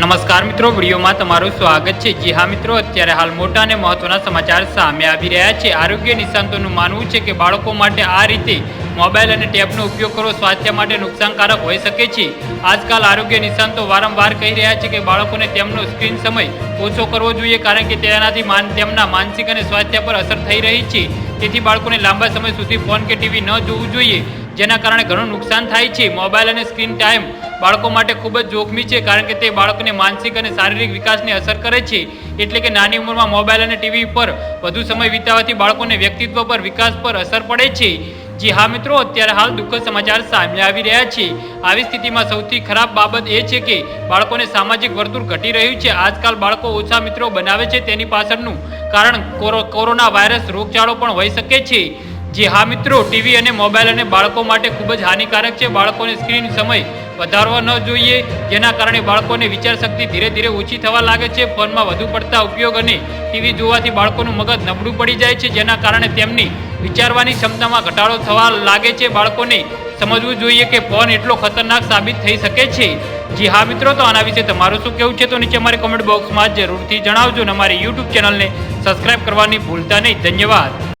નમસ્કાર મિત્રો, વિડીયોમાં તમારું સ્વાગત છે. જી હા મિત્રો, અત્યારે હાલ મોટા અને મહત્વના સમાચાર સામે આવી રહ્યા છે. આરોગ્ય નિષ્ણાંતોનું માનવું છે કે બાળકો માટે આ રીતે મોબાઈલ અને ટેબનો ઉપયોગ કરવો સ્વાસ્થ્ય માટે નુકસાનકારક હોઈ શકે છે. આજકાલ આરોગ્ય નિષ્ણાંતો વારંવાર કહી રહ્યા છે કે બાળકોને તેમનો સ્ક્રીન સમય ઓછો કરવો જોઈએ કારણ કે તેનાથી માન, તેમના માનસિક અને સ્વાસ્થ્ય પર અસર થઈ રહી છે. તેથી બાળકોને લાંબા સમય સુધી ફોન કે ટીવી ન જોવું જોઈએ. જેના કારણે ઘણું નુકસાન થાય છે. મોબાઈલ અને સ્ક્રીન ટાઈમ બાળકો માટે ખૂબ જ જોખમી છે, કારણ કે તે બાળકોને માનસિક અને શારીરિક વિકાસને અસર કરે છે. એટલે કે નાની ઉંમરમાં મોબાઈલ અને ટીવી પર વધુ સમય વિતાવવાથી બાળકોને વ્યક્તિત્વ પર વિકાસ પર અસર પડે છે. જી હા મિત્રો, અત્યારે હાલ દુઃખદ સમાચાર સામે આવી રહ્યા છે. આવી સ્થિતિમાં સૌથી ખરાબ બાબત એ છે કે બાળકોને સામાજિક વર્તુળ ઘટી રહ્યું છે. આજકાલ બાળકો ઓછા મિત્રો બનાવે છે. તેની પાછળનું કારણ કોરો- કોરોના વાયરસ રોગચાળો પણ હોઈ શકે છે. જી હા મિત્રો, ટીવી અને મોબાઈલ અને બાળકો માટે ખૂબ જ હાનિકારક છે. બાળકોને સ્ક્રીન સમય વધારવા ન જોઈએ, જેના કારણે બાળકોને વિચાર શક્તિ ધીરે ધીરે ઓછી થવા લાગે છે. ફોનમાં વધુ પડતા ઉપયોગ અને ટીવી જોવાથી બાળકોનું મગજ નબળું પડી જાય છે, જેના કારણે તેમની વિચારવાની ક્ષમતામાં ઘટાડો થવા લાગે છે. બાળકોને સમજવું જોઈએ કે ફોન એટલો ખતરનાક સાબિત થઈ શકે છે. જી હા મિત્રો, તો આના વિશે તમારું શું કહેવું છે? તો નીચે અમારી કમેન્ટ બોક્સમાં જરૂરથી જણાવજો અને અમારી યુટ્યુબ ચેનલને સબસ્ક્રાઈબ કરવાની ભૂલતા નહીં. ધન્યવાદ.